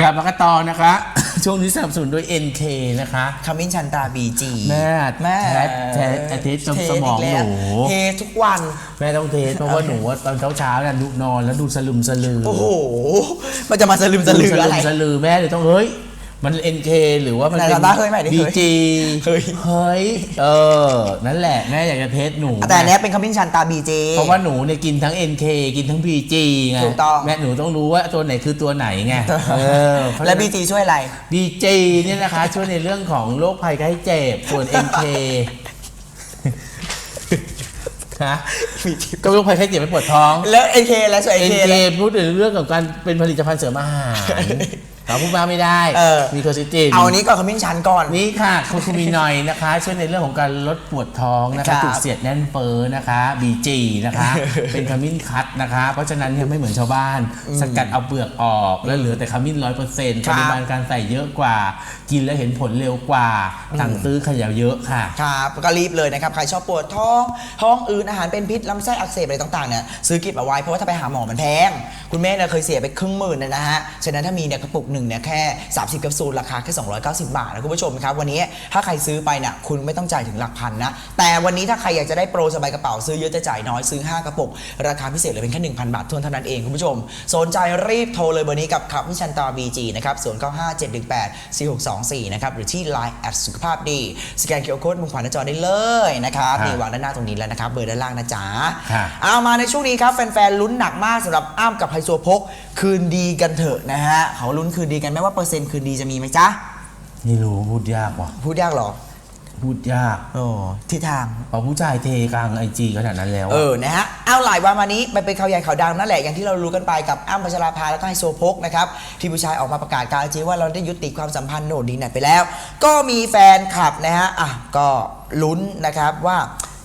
ครับแล้วก็ต่อนะคะ ช่วงนี้สนับสนุนด้วย NK นะคะ ขมิ้นชันตราบีจีแม่แม่แทสแทสเทสสมองเทสกแล้วหนูเทสทุกวัน แม่ต้องเทสเพราะว่าหนูว่าตอนเช้าๆเนี่ยดูนอนแล้วดูสลึมสลือโอ้โห มันจะมาสลืมสลืออะไร สลือแม่เลยต้องเฮ้ย มัน NK หรือว่ามันไหนเป็นลองได้เฮ้ยใหม่ดิเฮ้ย BG เฮ้ยเฮ้ยเออ นั่นแหละแม่อยากจะเทสหนูแต่อันเนี้ยเป็นขมิ้นชันตราบีจีเพราะว่าหนูเนี่ยกินทั้ง NK กินทั้ง BG ไงถูกต้อง แม่หนูต้องรู้ว่าตัวไหนคือตัวไหนไงเออและบีจีช่วยอะไร BG เนี่ยนะคะ ช่วยในเรื่องของโรคภัยไข้เจ็บส่วน NK ฮะก็โรคภัยไข้เจ็บไม่ปวดท้อง แล้วเอเคแล้วส่วนเอเค NK พูดถึงเรื่องของการเป็นผลิตภัณฑ์เสริมอาหาร เราพูดมาไม่ได้เออ มีโคซิตินเอาอันนี้ก่อนขมิ้นชันก่อน นี่ค่ะโคคูมินอยด์นะคะ ช่วยในเรื่องของการลดปวดท้องนะครัคะบจุกเสียดแน่นเฟ้อนะคะ BG นะคะ เป็นขมิ้นคัดนะคะ เพราะฉะนั้นเนี่ยไม่เหมือนชาวบ้าน สกัดเอาเปลือกออกแล้วเหลือแต่ขมิ้นร้อยเปอร์เซ็นต์คปรับริมาณการใส่เยอะกว่า กินแล้วเห็นผลเร็วกว่าสั่งซื้อขยะเยอะค่ะ ครับก็รีบเลยนะครับ ใครชอบปวดท้อง ท้องอืดอาหารเป็นพิษลำไส้อักเสบอะไรต่างๆเนี่ยซื้อเกิบเอาไว้เพราะว่าถ้าไปหาหมอมันแพง คุณแม่เนี่ยเคยเสียไปครึ่งหมื่นเลยนะฮะ ฉะนั้นถ้ามีเนี่ยกระปุกหนึ่งเนี่ยแค่ 30แคปซูลราคาแค่ 290 บาทนะคุณผู้ชมครับวันนี้ถ้าใครซื้อไปเนี่ยคุณไม่ต้องจ่ายถึงหลักพันนะแต่วันนี้ถ้าใครอยากจะได้โปรสบายกระเป๋าซื้อเยอะจะจ่ายน้อยซื้อ 5 กระปุก ราคาพิเศษเลยเป็นแค่ 1,000 บาททวนเท่านั้นเองคุณผู้ชม สนใจรีบโทรเลยเบอร์นี้กับขับวิชันตา BG นะครับ095718 4624นะครับหรือที่ Line แอดสุขภาพดีสแกนเคอร์โค้ดมุมขวาหน้าจอได้เลยนะครับครับนี่วางด้านหน้าตรงนี้แล้วนะครับเบอร์ด้านล่างนะจ๊ะครับเอามาในช่วงนี้ครับแฟนๆลุ้นหนักมากสำหรับอ้ามกับไฮโซโพก คืนดีกันเถอะนะฮะเขาลุ้นคืนดีกันไหมว่าเปอร์เซ็นต์คืนดีจะมีไหมจ๊ะไม่รู้พูดยากว่ะพูดยากเหรอพูดยากโอ้ทิศทางพอผู้ชายเทกลางไอจีขนาดนั้นแล้วเออะอนะฮะเอาหลายวันมานี้ไปเป็นข่าวใหญ่ข่าวดังนั่นแหละอย่างที่เรารู้กันไปกับอ้ำพัชราภาแล้วก็ไฮโซโพกนะครับที่ผู้ชายออกมาประกาศกลารจีว่าเราได้ยุติความสัมพันธ์โน่นดีไหนไปแล้ว ก็มีแฟนคลับนะฮะอะก็ลุ้นนะครับว่า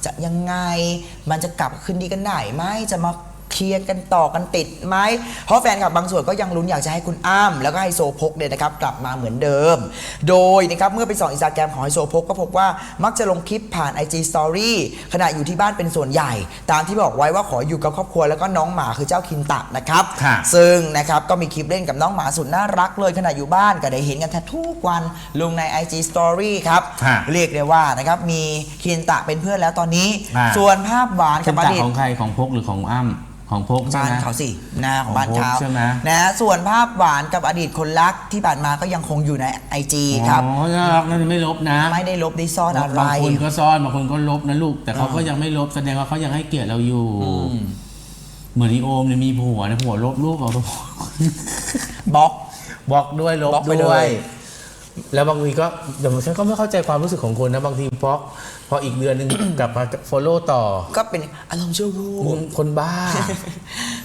จะยังไงมันจะกลับคืนดีกันไหนไหมจะมา เคลียร์กันต่อกันติดไหมเพราะแฟนคลับบางส่วนก็ยังลุ้นอยากจะให้คุณอ้ำแล้วก็ไฮโซโพกเนี่ยนะครับกลับมาเหมือนเดิม โดยนะครับเมื่อไปส่องอินสตาแกรมของไฮโซโพกก็พบว่ามักจะลงคลิปผ่าน IG Story ขณะอยู่ที่บ้านเป็นส่วนใหญ่ ตามที่บอกไว้ว่าขออยู่กับครอบครัวแล้วก็น้องหมาคือเจ้าคินตะนะครับ ค่ะ ซึ่งนะครับก็มีคลิปเล่นกับน้องหมาสุดน่ารักเลยขณะอยู่บ้านก็ได้เห็นกันแทบทุกวันลงใน IG Story ครับค่ะเรียกได้ว่านะครับมีคินตะเป็นเพื่อนแล้วตอนนี้ อ่า ส่วนภาพหวานเป็กันบอตาดีตของใครของพกหรือของอ้ำของพกใช่บ้าไหนมเขาสิหน้าของบ้านของเขาใช่ไหมนะส่วนภาพหวานกับอดีตคนรักที่ผ่านมาก็ยังคงอยู่ในไอจีครับ อ๋อน่ารักนั่นไม่ลบนะไม่ได้ลบได้ซ่อนอะไร บางคนก็ซ่อนบางคนก็ลบนะลูก แต่เขาก็ยังไม่ลบแสดงว่าเขายังให้เกียรติเราอยู่มเหมือนอีโอมเนี่ยมีผัวนะผัวลบรูปเอาตัวบล็อก บล็อกด้วยลบบล็อกไปด้เลวย ย แล้วบางทีก็เดี๋ยวฉันก็ไม่เข้าใจความรู้สึกของคนนะบางทีบล็อก พออีกเดือนหนึ่ง กลับมา follow ต่อ ก็เป็นอารมณ์ชั่ววูมึบงคนบ้า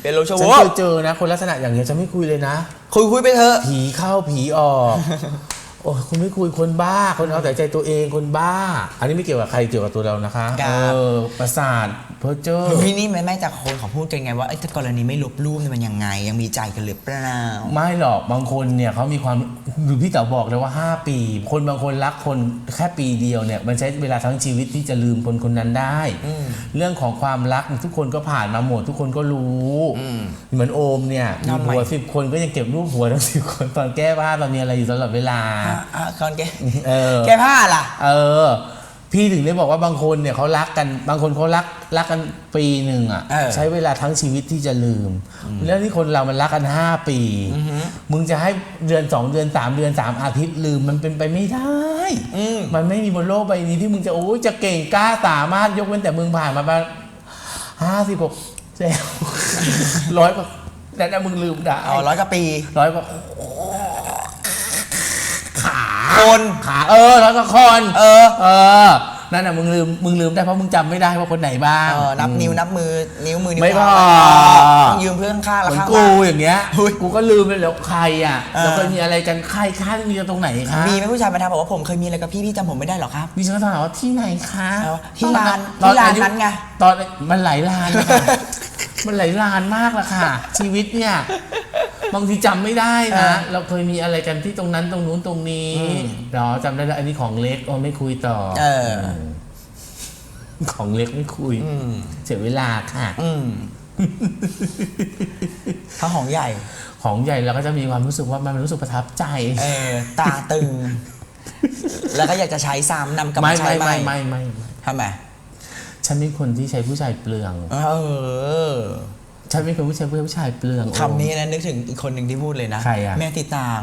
เป็นอารมณ์ชั่วฉันวูเคบยเจอนะ คนลักษณะอย่างเงี้ยฉันไม่คุยเลยนะ คุยคุยไปเถอะ ผีเข้าผีออก โอ้ยคุณไม่คุยคนบ้า คนเอาแต่ใจตัวเองคนบ้า อันนี้ไม่เกี่ยวกับใครเกี่ยวกับตัวเรานะคะ ครัเอบอประสาท เพอเจอร์พี่นี่แม่แม่จากคนเขาพูดกันไงว่าไอ้ถ้ากรณีไม่ลบรูปเนี่ยมันยังไง ยังมีใจกันหรือเปล่าไม่หรอกบางคนเนี่ยเขามีความหรือพี่เต๋อบอกเลยว่า 5 ปี คนบางคนรักคนแค่ปีเดียวเนี่ยมันใช้เวลาทั้งชีวิตที่จะลืมคนคนนั้นได้ เรื่องของความรักทุกคนก็ผ่านมาหมดทุกคนก็รู้เหมือนโอมเนี่ยมีทำไมผัวสิบคนก็ยังเก็บรูปผัวทั้งสิบคนตอนแก้ผ้าตอนมีอะไรอยู่ตลอดเวลาอะอะก่อนแกเออแกผ้าล่ะ เออ พี่ถึงได้บอกว่าบางคนเนี่ยเขารักกันบางคนเขารักรักกันปีหนึ่งอะเออใช้เวลาทั้งชีวิตที่จะลืม แล้วที่คนเรามันรักกันห้าปี มึงจะให้เดือนสองเดือนสามเดือนสามอาทิตย์ลืมมันเป็นไปไม่ได้ อืม มันไม่มีบนโลกใบนี้ที่มึงจะโอ้ยจะเก่งกล้าสามารถยกเว้นแต่มึงผ่านมาบ้างห้าสิบกว่าเซลร้อยกว่าแต่นะมึงลืมได้อ๋อร้อยกว่าปี ร้อยกว่า คนขาเออร้อยกว่าคนเออ เออ นั่นน่ะมึงลืมมึงลืมได้เพราะมึงจำไม่ได้ว่าคนไหนบ้างเออนับนิ้วนับมือนิ้วมือนิ้วไม่พอเท้าต้องยืมเพื่อนข้างเหละมือนข้างกูบ้านอย่างเงี้ยอุ๊ยกูก็ลืมไปแล้วใครอะเออเราเคยมีอะไรกันใครค่ามีกันตรงไหนคะมีไหมผู้ชายมาถามบอกว่าผมเคยมีอะไรกับพี่พี่จำผมไม่ได้หรอครับ มีฉันก็ถามว่าที่ไหนคะเอาที่ลานตอที่ลานอายุนั้นไง ตอนมันหลายลานนะคะมันหลายลานมากละค่ะ ชีวิตเนี่ย บางทีจำไม่ได้นะ เราเคยมีอะไรกันที่ตรงนั้นตรงนู้นตรงนี้เนาะจำได้แล้วอันนี้ของเล็กโอ้ไม่คุยต่อเออของเล็กไม่คุยอืมเสียเวลาค่ะอืมถ้าของใหญ่ ของใหญ่เราก็จะมีความรู้สึกว่ามันรู้สึกประทับใจเออตาตึง แล้วก็อยากจะใช้ซ้ำนำกลับไม่มาใช้ไม่ใหไม่ม่ไม่ไม่ไม่ทำไมฉันเป็นคนที่ใช้ผู้ชายเปลือง เออ ฉันเป็นคนที่ใช้ผู้ชายเปลือง คำนี้นะนึกถึงอีกคนหนึ่งที่พูดเลยนะ ใครอะ แม่ติดตาง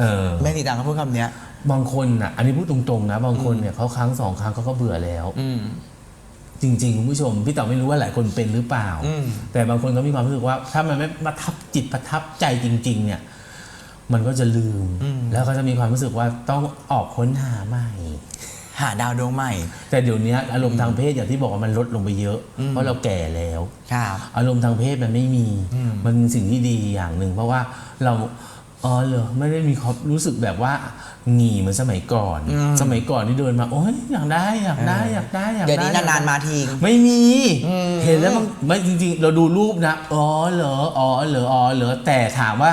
เออ แม่ติดตางเขาพูดคำเนี้ย บางคนอะ อันนี้พูดตรงๆนะ บางคนเนี่ยเขาครั้งสองครั้งเขาก็เบื่อแล้ว อืม จริงๆคุณผู้ชม พี่เต๋อไม่รู้ว่าหลายคนเป็นหรือเปล่า อืม แต่บางคนก็มีความรู้สึกว่า ถ้ามันไม่ประทับจิตประทับใจจริง ๆ เนี่ย มันก็จะลืม แล้วก็จะมีความรู้สึกว่าต้องออกค้นหาใหม่ หาดาวดวงใหม่ แต่เดี๋ยวนี้อารมณ์ทางเพศอย่างที่บอกว่ามันลดลงไปเยอะ เพราะเราแก่แล้วครับอารมณ์ทางเพศมันไม่มี มันเป็นสิ่งที่ดีอย่างหนึ่ง เพราะว่าเราอ๋อเหรอไม่ได้มีความรู้สึกแบบว่าหงีเหมือนสมัยก่อน สมัยก่อนที่เดินมาโอ้ยอยากได้อยากได้อยากได้อยากได้เดี๋ยวนี้นานๆมาทีไม่มีเห็นแล้วมันไม่จริงๆ เราดูรูปนะอ๋อเหรออ๋อเหรออ๋อเหรอแต่ถามว่า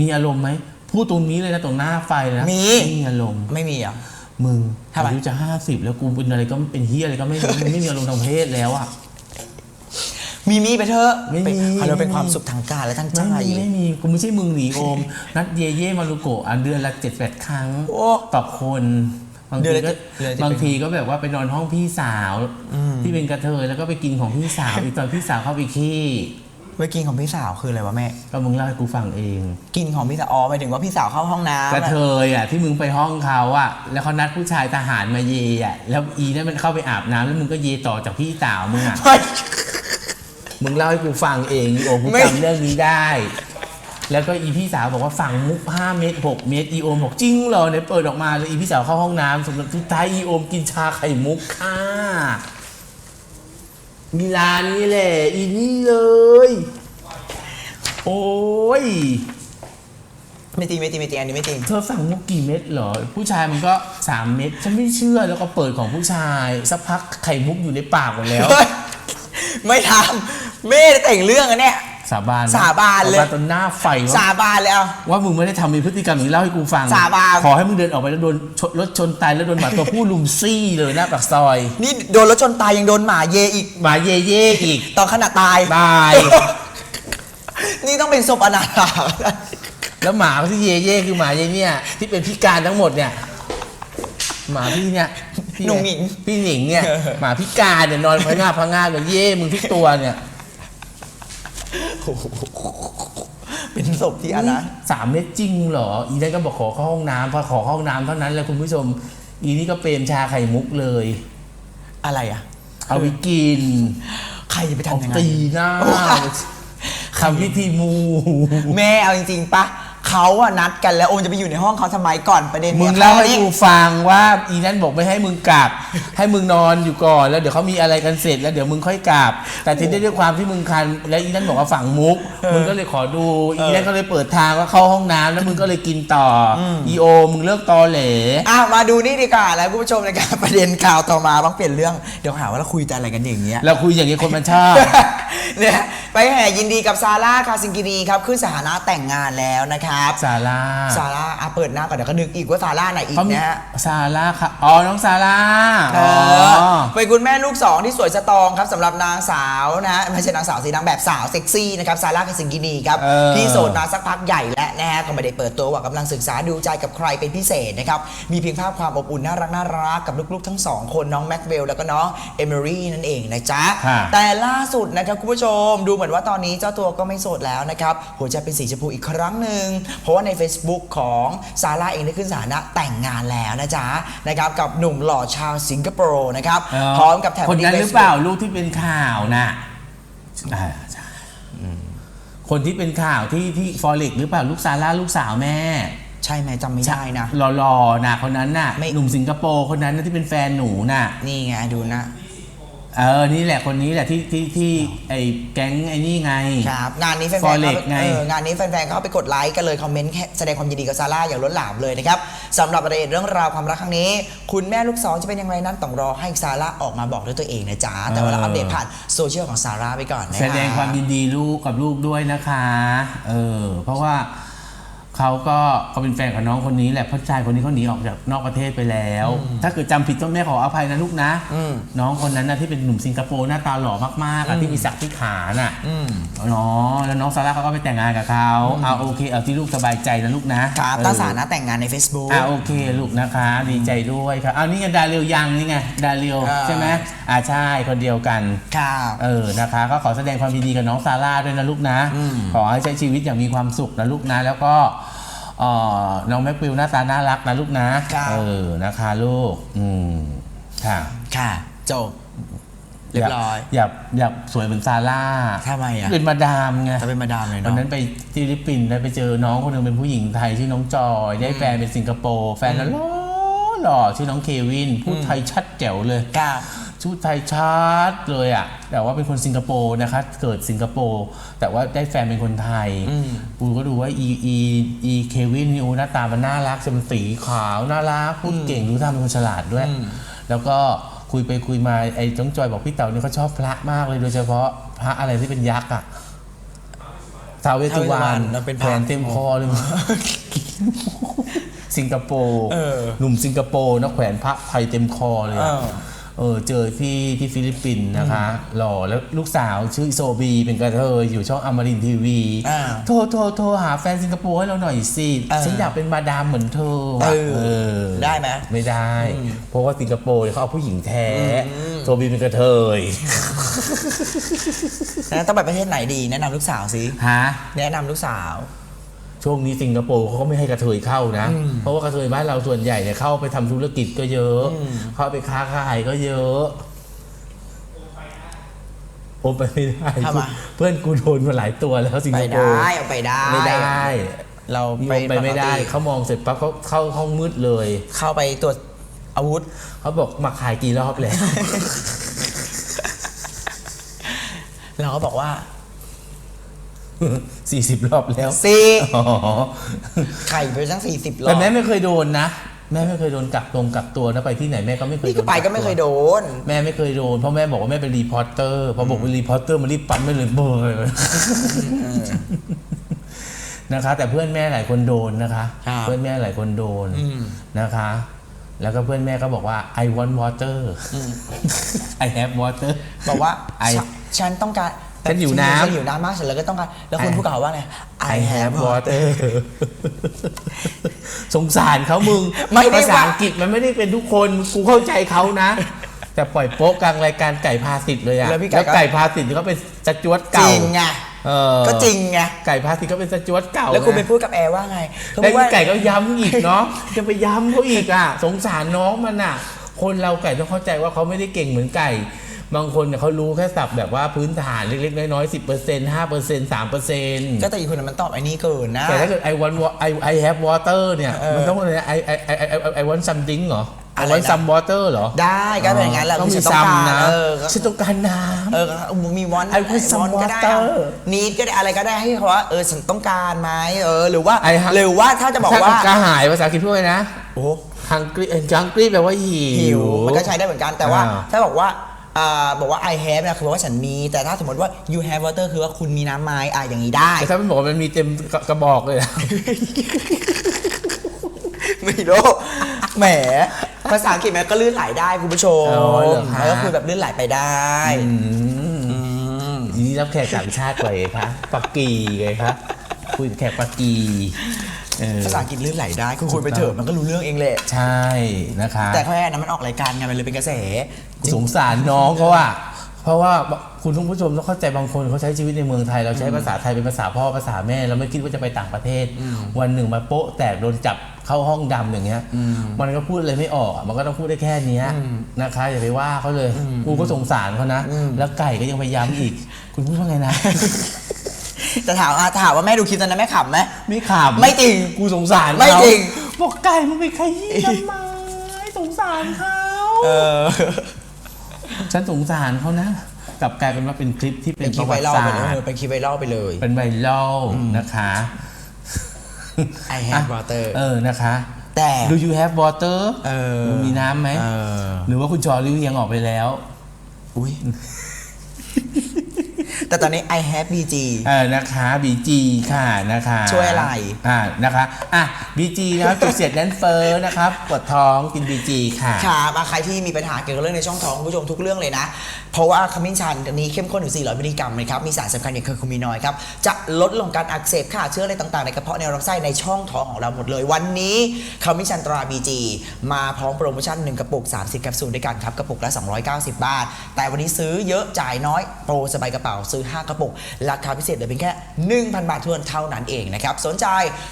มีอารมณ์ไหมพูดตรงนี้เลยนะตรงหน้าไฟนะมีไม่มีอารมณ์ไม่มีเหรอะ มึงทำไมอายุจะห้าสิบแล้วกูเป็นอะไรก็เป็นเฮียอะไรก็ไม่รู้มึงไม่มีอารมณ์ทางเพศแล้วอะมีมีไปเถอะไม่มีเขาเรียกเป็นไม่มีความสุขทางกายและทางใจไม่มีไม่มีกูไม่ใช่มึงหนีโอม นัดเยเย่มารุโกะอันเดือนละเจ็ดแปดครั้งโอ้ต่อคนบางเดืทีอนละก็เดือนละบางทีก็แบบว่าไปนอนห้องพี่สาวที่เป็นกระเทยแล้วก็ไปกินของพี่สาวอีกตอนพี่สาวเข้าไปขี้ เมื่อกินของพี่สาวคืออะไรวะแม่ ก็มึงเล่าให้กูฟังเองกินของพี่สาวอ๋อหมายถึงว่าพี่สาวเข้าห้องน้ำกระเทยอะที่มึงไปห้องเขาอะ แล้วเขานัดผู้ชายทหารมาเยอะแล้วอีนั่นมันเข้าไปอาบน้ำแล้วมึงก็เยต่อจากพี่สาวมึงอะเฮ้ยมึงเล่าให้กูฟังเองอีโอมกูไม่ จำเรื่องนี้ได้ แล้วก็อีพี่สาวบอกว่าฝั่งมุก5เม็ด6เม็ดอีโอมบอกจริงเหรอเนี่ยเปิดออกมาแล้วอีพี่สาวเข้าห้องน้ำสำหรับสุดท้ายอีโอมกินชาไข่มุกค่ะ มีร้านนี้แหละ อีนี่เลย โอ้ย ไม่จริงไม่จริงไม่จริงอันนี้ไม่จริง เธอสั่งมุกกี่เม็ดเหรอ ผู้ชายมันก็3เม็ดฉันไม่เชื่อแล้วก็เปิดของผู้ชาย สักพักไข่มุกอยู่ในปากหมดแล้วเฮ้ยไม่ทำไม่ได้แต่งเรื่องอันเนี้ย สาบานนะสาบานเลยสาบานตอนหน้าไฟว่าสาบานเลยเอา ว่ามึงไม่ได้ทำมีพฤติกรรมอย่างนี้เล่าให้กูฟัง สาบาน ขอให้มึงเดินออกไปแล้วโดนชนรถชนตายแล้วโดนหมาตัวผู้ลุมซี่เลยหน้าปากซอยนี่โดนรถชนตายยังโดนหมาเยอีก หมาเย่เย่อีก ตอนขณะตาย ตาย นี่ต้องเป็นศพอนาถาแล้วหมาที่เย่เย่คือหมาเย่เนี่ยที่เป็นพิการทั้งหมดเนี่ย หมาพี่เนี่ยพี่หนุ่งหนิงพี่หนิงเนี่ยหมาพิการเนี่ยนอนพังงาบพังงาบเลยเย่มึงทุกตัวเนี่ย เป็นศพที่อันนะสามเม็ดจริงเหรอ อีนั่ก็บอกขอเข้าห้องน้ำพอขอเข้าห้องน้ำเท่านั้นแหล้วคุณผู้ชม อีนี่ก็เปรมชาไข่มุกเลย อะไรอะ เอาไปกินใครจะไปทำยังไงตีหน้าโอ้ย ทำพิธีมู แม่เอาจริงๆปะ เขาอะนัดกันแล้วโอมจะไปอยู่ในห้องเขาทำไมก่อนประเด็นมึนี่งยเล่าให้นี่กูฟังว่าอีนั่นบอกไม่ให้มึงกลับ ให้มึงนอนอยู่ก่อน แล้วเดี๋ยวเขามีอะไรกันเสร็จแล้วเดี๋ยวมึงค่อยกลับ แต่ทีนี้ด้วยความที่มึงคัน แล้วอีนั่นบอกว่าฝั่งมุก มึงก็เลยขอดูอีนั่นก็เลยเปิดทางว่าเข้าห้องน้ำแล้วมึงก็เลยกินต่อออีโอ มึงเลิกตอเหลอะมาดูนี่ดีกว่าแล้วคุณผู้ชมในการประเด็นข่าวต่อมาต้องเปลี่ยนเรื่องเดี๋ยวหาว่าเราคุยแต่อะไรกันอย่างเงี้ยเราคุยอย่างนี้คนมันชอบเนี่ยไปแห่ยินดีกับซาร่าคาซิงกินีครับขึ้นสถานะแต่งงานแล้วนะครับซาร่าซาร่าอะเปิดหน้าก่อนเดี๋ยวก็นึกอีกว่าซาร่าไหนอีกเขามีนะฮะ ซาร่าค่ะ อ๋อ น้องซาร่าเออ๋ออเป็นคุณแม่ลูกสองที่สวยสตรองครับสำหรับนางสาวนะไม่ใช่นางสาวสินางแบบสาวเซ็กซี่นะครับซาร่าคาซิงกินีครับเออที่โสดมาสักพักใหญ่แล้วนะฮะก็ไม่ได้เปิดตัวว่ากำลังศึกษาดูใจกับใครเป็นพิเศษนะครับมีเพียงภาพความอบอุ่นน่ารักน่ารักกับลูกๆทั้งสองคนน้องแม็กเวลแล้วก็น้องเอมิรี่นั่นเองนะจ๊ะค่ะ แต่ล่าสุดนะครับคุณผู้ชมดูเหมือนว่าตอนนี้เจ้าตัวก็ไม่โสดแล้วนะครับหัวใจเป็นสีชมพูอีกครั้งหนึ่งเพราะว่าใน Facebook ของซาร่าเองได้ขึ้นสถานะแต่งงานแล้วนะจ๊ะนะครับกับหนุ่มหล่อชาวสิงคโปร์นะครับเออพร้อมกับแท็บคนนั้นที่หรือเปล่าลูกที่เป็นข่าวน่ะอ่าใช่อืมคนที่เป็นข่าวที่ที่ฟอเร็กหรือเปล่าลูกซาร่าลูกสาวแม่ ใช่ไหมจำไม่ได้นะ หล่อๆน่ะคนนั้นน่ะไม่ หนุ่มสิงคโปร์คนนั้นน่ะที่เป็นแฟนหนูน่ะ นี่ไงดูนะ เออ นี่แหละคนนี้แหละที่ที่ที่ไอ้แก๊งไอ้นี่ไง ครับงานนี้แฟนๆ Forex เขาไง เอองานนี้แฟนๆเขาไปกดไลค์กันเลยคอมเมนต์แค่แสดงความยินดีกับซาร่าอย่างล้นหลามเลยนะครับสำหรับประเด็นเรื่องราวความรักครั้งนี้ คุณแม่ลูกสองจะเป็นอย่างไรนั้นต้องรอให้ซาร่าออกมาบอกด้วยตัวเองนะจ๊ะแต่ว่าเราอัปเดตผ่านโซเชียลของซาร่าไปก่อนนะแสดงความยินดีลูกกับลูกด้วยนะคะ เออ เพราะว่า เขาก็เขาเป็นแฟนกับน้องคนนี้แหละเพราะชายคนนี้เขาหนีออกจากนอกประเทศไปแล้ว ถ้าเกิดจำผิดต้องแม่ขออภัยนะลูกนะ อืม น้องคนนั้นนะที่เป็นหนุ่มสิงคโปร์หน้าตาหล่อมากๆอะที่มีสักที่ขาน่ะ อืม อ๋อแล้วน้องซาร่าเขาก็ไปแต่งงานกับเขาเอาโอเคเอาที่ลูกสบายใจนะลูกนะครับตั้งเออสถานะแต่งงานใน Facebook อ่าโอเคลูกนะคะ ดีใจด้วยครับเอานี่ไงดาเรียวยังนี่ไงดาเรียวอ่า ใช่ไหมอ่าใช่คนเดียวกัน ครับ เออนะคะ ก็ขอแสดงความยินดีกับน้องซาร่าด้วยนะลูกนะอืมขอให้ใช้ชีวิตอย่างมีความสุขนะลูกนะ แล้วก็เอ่อน้องแม็กวิวหน้าตาน่ารักนะลูกนะเออ นะคะลูก อืม ค่ะ ค่ะ จบ เรียบร้อย อยากอยากสวยเหมือนซาร่าทำไมอะเป็นมาดามไง จะเป็นมาดามเลยวันเนาะ นั้นไปที่ฟิลิปปินส์ได้ไปเจอน้องคนหนึงเป็นผู้หญิงไทยชื่อน้องจอย ได้แฟนเป็นสิงคโปร์แฟนแล้วหล่อหล่อชื่อน้องเควินพูดไทยชัดแจ๋วเลย ครับ ชุดไทยชัดเลยอะแต่ว่าเป็นคนสิงคโปร์นะคะ เกิดสิงคโปร์แต่ว่าได้แฟนเป็นคนไทยอืมกูก็ดูว่าอีอีอีเควินนี่โอ้หน้าตามันน่ารักจะมันสีขาวน่ารักพูดเก่งรู้ทำเป็นคนฉลาดด้วยอืมแล้วก็คุยไปคุยมาไอ้จ้องจอยบอกพี่เต๋าเนี่ยเขาชอบพระมากเลยโดยเฉพาะพระอะไรที่เป็นยักษ์อะท้าวเวสสุวรรณท้าวเวสสุวรรณแล้วเป็นพแขระวนเต็มคอเลยสิงคโปร์เออหนุ่มสิงคโปร์นะแขวนพระไทยเต็มคอเลยอะ เออเออเจอที่ที่ฟิลิปปินส์นะคะ หล่อแล้วลูกสาวชื่อโซบีเป็นกระเทยอยู่ช่องอมรินทีวี อ่าโทรโทรโทรหาแฟนสิงคโปร์ให้เราหน่อยสิเออฉันอยากเป็นมาดามเหมือนเธอว่ะเออได้ไหมไม่ได้ เพราะว่าสิงคโปร์เนี่ยเขาเอาผู้หญิงแท้ โซบีเป็นกระเทยแล้วต้องไปประเทศไหนดี แนะนำลูกสาวสิ ฮะ แนะนำลูกสาว ช่วงนี้สิงคโปร์เขาก็ไม่ให้กระเทยเข้านะ เพราะว่ากระเทยบ้านเราส่วนใหญ่เนี่ยเข้าไปทำธุรกิจก็เยอะ เข้าไปค้าขายก็เยอะโอไปไม่ได้ทำไมเพื่อนกูโดนมาหลายตัวแล้วสิงไปคโปได้ร์เอาไปได้ไม่ได้เราโยมไปไม่ได้ปกติเขามองเสร็จปั๊บเขาเข้าห้องมืดเลย เข้าไปตรวจอาวุธเขาบอกมาขายกี่รอบแล้วเราก็บอกว่า สี่สิบรอบแล้วซีอ๋อไข่ไปตั้งสี่สิบรอแต่บแม่ไม่เคยโดนนะ แม่ไม่เคยโดนกักตรงกักตัวนะไปที่ไหนแม่ก็ไม่เคยนี่ก็ไปก็ไม่เคยโดน แม่ไม่เคยโดนเพราะแม่บอกว่าแม่เป็นรีพอร์เตอร์พอบอกเป็นรีพอร์เตอร์มันรีบปั๊มไม่เลยเบอร์เลยนะคะ แต่เพื่อนแม่หลายคนโดนนะคะ ครับ เพื่อนแม่หลายคนโดนอืมนะคะ แล้วก็เพื่อนแม่ก็บอกว่า I want water I have water บอกว่าไอฉันฉันต้องการ ฉันหิวน้ำฉันหิวน้ำมากเสร็จแล้วก็ต้องการแล้วคุณ I- ผู้กล่าวว่าไง I have water สงสารเขามึงไม่ได้ภาษาว่าอังกฤษมันไม่ได้เป็นทุกคนกูเข้าใจเขานะแต่ปล่อยโป๊ะกลางรายการไก่พาสิทธิ์เลยอะแล้วพี่ไก่ก็ไก่พาสิทธิ์นี่ก็เป็นสจวตจเก่าริงไงเออก็จริงไงไก่พาสิทธิ์ก็เป็นสจวตเก่าแล้วคุณไปนะพูดกับแอร์ว่าไงเขาแล้วบอกว่าไก่ก็ย้ำอีกเนาะจะไปย้ำเขาอีกอะสงสารน้องมันอะ คนเราไก่ต้องเข้าใจว่าเขาไม่ได้เก่งเหมือนไก่ บางคนเนี่ยเขารู้แค่สับแบบว่าพื้นฐานเล็กๆ น้อยๆสิบเปอร์เซ็นต์ห้าเปอร์เซ็นต์สามเปอร์เซ็นต์ก็แต่อีกคนนั้นมันตอบไอ้นี่เกินนะ แต่ถ้าเกิด I want wa- I I have water เนี่ยเออ มันต้องอะไรนะ I I I I I want something เหรอ I อะไร want นะ some water เหรอได้ก็เป็นอย่างนั้นแหละต้องคืมีฉันต้องซัมการนะเออก็ฉันต้องการน้ เออมีวอน I want some ก็ได้ water นีดก็ได้อะไรก็ได้ให้เขาว่าเออฉันต้องการไหมเออหรือว่า I ha- หรือว่าถ้าจะำบอกถ้ว่ากระหายภาษาอังกฤษพูดไงนะโอ้ hungry hungry แปลว่าหิ หิววมันก็ใช้ได้เหมือนกันแต่ว่าอ่าถ้าบอกว่า อ่าบอกว่า I have เนี่ยคือว่าฉันมี แต่ถ้าสมมติว่า you have water คือว่าคุณมีน้ำไหม้อะอย่างนี้ได้ แต่ถ้ามันบอกว่ามันมีเต็มกระบอกเลยอะไม่รู้แหม ภาษาอังกฤษมันก็ลื่นไหลได้คุณผู้ชมอ๋อเหรอคะมันก็คือแบบลื่นไหลไปได้ทีนี้รับแขกต่างชาติไปไงคะปักกีไงคะคุยกับแขกปักกี เออ ภาษาอังกฤษลื่นไหลได้คุณคุยไปเถอะมันก็รู้เรื่องเองแหละใช่นะคะแต่แค่นั้นมันออกรายการไงมันเลยเป็นกระแส สงสารน้องเขาว่า เพราะว่าคุณผู้ชมต้องเข้าใจบางคนเขาใช้ชีวิตในเมืองไทย เราใช้ภาษาไทยเป็นภาษาพ่อภาษาแม่เราไม่คิดว่าจะไปต่างประเทศ วันหนึ่งมาโป๊ะแตกโดนจับเข้าห้องดำอย่างเงี้ยมันก็พูดอะไรไม่ออกอะมันก็ต้องพูดได้แค่เนี้ยนะคะอย่าไปว่าเขาเลยกูก็สงสารเขานะ แล้วไก่ก็ยังไปย้ำอีก คุณพูดว่าไงนะ จะถามอะถามว่าแม่ดูคลิปตอนนั้นแม่ขำไหม ไม่ขำไม่จริงกูสงสารไม่เขาจริง บอกไก่มันไปขยี้ทำไมสงสารเขาเออ ฉันสงสารเขานะกลับกลายเป็นว่าเป็นคลิปที่เป็เป็นนคปลิประไววัติรัลศาไปสตเลยร์เออเป็นคลิปไวรัลไปเลย เป็นไวรัลนะคะ I have water เออนะคะ แต่ Do you have water เออ คุณมีน้ำไหม เออหรือว่าคุณจอริวยังออกไปแล้ว อุ้ย แต่ตอนนี้ I have BG เออนะคะ BG ค่ะนะคะช่วยอะไร อ่านะคะอะ BG นะครับจุดเสียดแน่นเฟ้อนะครับปวดท้องกิน BG ค่ะ ครับอะใครที่มีปัญหาเกี่ยวกับเรื่องในช่องท้องคุณผู้ชมทุกเรื่องเลยนะ เพราะว่าขมิ้นชันอันนี้เข้มข้นถึง 400 มิลลิกรัมนะครับ มีสารสำคัญอย่างเคอร์คูมินอยด์ครับ จะลดลงการอักเสบฆ่าเชื้ออะไรต่างๆ ในกระเพาะในลำไส้ในช่องท้องของเราหมดเลย วันนี้ขมิ้นชันตรา BG มาพร้อมโปรโมชั่น 1 กระปุก 30 แคปซูลด้วยกันครับกระปุกละ 290 บาท แต่วันนี้ซื้อเยอะจ่ายน้อยโปรสบายกระเป๋าซื้อ 5 กระปุก ราคาพิเศษเหลือเพียงแค่ 1,000 บาททวนเท่านั้นเองนะครับ สนใจ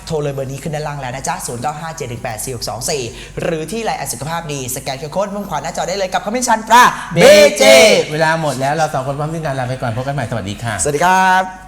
โทรเลยเบอร์นี้ขึ้นด้านล่างแล้วนะจ๊ะ 0957184624 หรือที่ไลน์แอดสุขภาพดี สแกนเคอร์โค้ดมุ่งขวาหน้าจอได้เลยกับขมิ้นชันตรา BG เวลาหมดแล้วเราสองคนพร้อมที่การลาไปก่อนพบกันใหม่สวัสดีค่ะ สวัสดีครับ